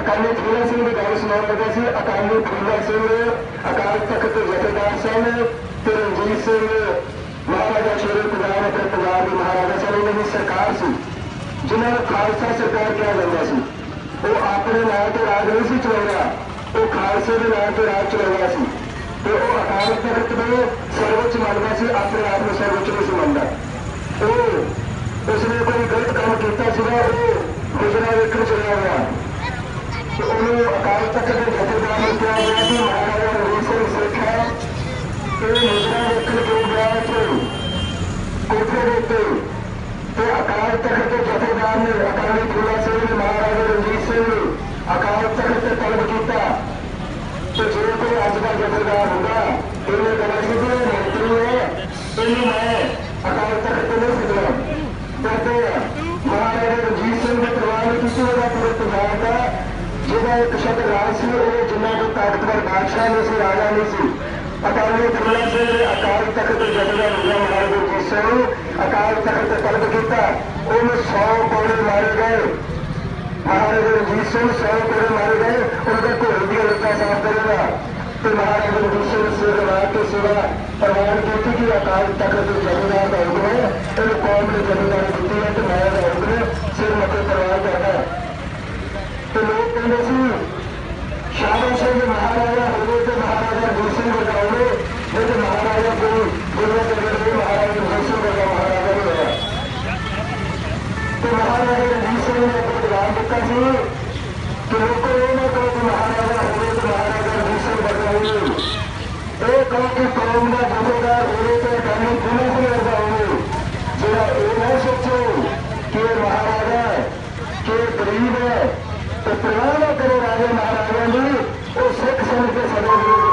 ਅਕਾਲੀ ਫੂਲਾ ਸਿੰਘ ਦੀ ਗੱਲ ਸੁਣਾਉਣ ਲੱਗਾ ਸੀ। ਅਕਾਲੀ ਫੂਲਾ ਸਿੰਘ, ਅਕਾਲ ਤਖਤ ਦੇ ਜਥੇਦਾਰ ਸਨ ਤੇ ਰਣਜੀਤ ਸਿੰਘ ਮਹਾਰਾਜਾ ਸ਼ੇਰੇ ਪੰਜਾਬ ਅਤੇ ਪੰਜਾਬ ਦੇ ਮਹਾਰਾਜਾ ਸਨ। ਇਹਨਾਂ ਦੀ ਸਰਕਾਰ ਸੀ, ਜਿਨ੍ਹਾਂ ਨੂੰ ਖਾਲਸਾ ਸਰਕਾਰ ਕਿਹਾ ਜਾਂਦਾ ਸੀ। ਉਹ ਆਪਣੇ ਨਾਂ ਤੇ ਰਾਜ ਨਹੀਂ ਸੀ ਚਲਾਉਂਦਾ, ਉਹ ਖਾਲਸੇ ਦੇ ਨਾਂ ਤੇ ਰਾਜ ਚਲਾਉਂਦਾ ਸੀ। ਤੇ ਉਹ ਅਕਾਲ ਤਖਤ ਨੂੰ ਸਰਵਉੱਚ ਮੰਨਦਾ ਸੀ, ਆਪਣੇ ਆਪ ਨੂੰ ਸਰਵਉੱਚ ਨਹੀਂ ਸੀ ਮੰਨਦਾ। कि के जथेदार ने अकाली फूला सिंह ने महाराजा रणजीत सिंह अकाल तख्त से किया तो जो कोई अच्छा जथेदार होगा तो ये गणेश मंत्री है तो ਜਿਹਦਾ ਇੱਕ ਸ਼ਬਦ ਰਾਜ ਸੀ, ਉਹ ਜਿੰਨਾ ਕੋ ਤਾਕਤਵਰ ਬਾਦਸ਼ਾਹ ਨਹੀਂ ਸੀ, ਰਾਜਾ ਨਹੀਂ ਸੀ। ਅਕਾਲੀ ਫੂਲਾ ਸਿੰਘ ਨੇ ਅਕਾਲ ਤਖਤ ਦੇ ਜਥੇਦਾਰ ਹੁੰਦਾ ਮਹਾਰਾਜਾ ਰਣਜੀਤ ਸਿੰਘ ਅਕਾਲ ਤਖਤ ਤੇ ਤਲਬ ਕੀਤਾ। ਉਹਨੂੰ 100 ਕੋੜੇ ਮਾਰੇ ਗਏ। ਮਹਾਰਾਜਾ ਰਣਜੀਤ ਸਿੰਘ ਸੌ ਕੋੜੇ ਮਾਰੇ ਗਏ। ਉਹਦਾ ਘੋੜੇ ਦੀਆਂ ਲੱਤਾਂ ਸਾਫ਼ ਕਰੇਗਾ ਤੇ ਮਹਾਰਾਜਾ ਰਣਜੀਤ ਸਿੰਘ ਸਿਰ ਲਾ ਕੇ ਸੇਵਾ ਪ੍ਰਵਾਨ ਕੀਤੀ ਕਿ ਅਕਾਲ ਤਖਤ ਦੇ ਜਥੇਦਾਰ ਦਾ ਹੁਕਮ ਹੈ ਇਹ ਕੌਮ ਦੇ ਜਥੇਦਾਰ ਨੇ ਦਿੱਤੀ ਹੈ ਤੇ ਮਹਾਰਾਜਾ ਦਾ ਹੁਕਮ ਸਿਰ ਮੱਥੇ ਪ੍ਰਵਾਨ ਕਰਦਾ ਤੇ ਲੋਕ ਕਹਿੰਦੇ ਸੀ महाराजा का जब महाराजा जरा ये सोचो कि महाराजा के गरीब है तो प्रणाम करो राजा महाराज Gracias a Dios.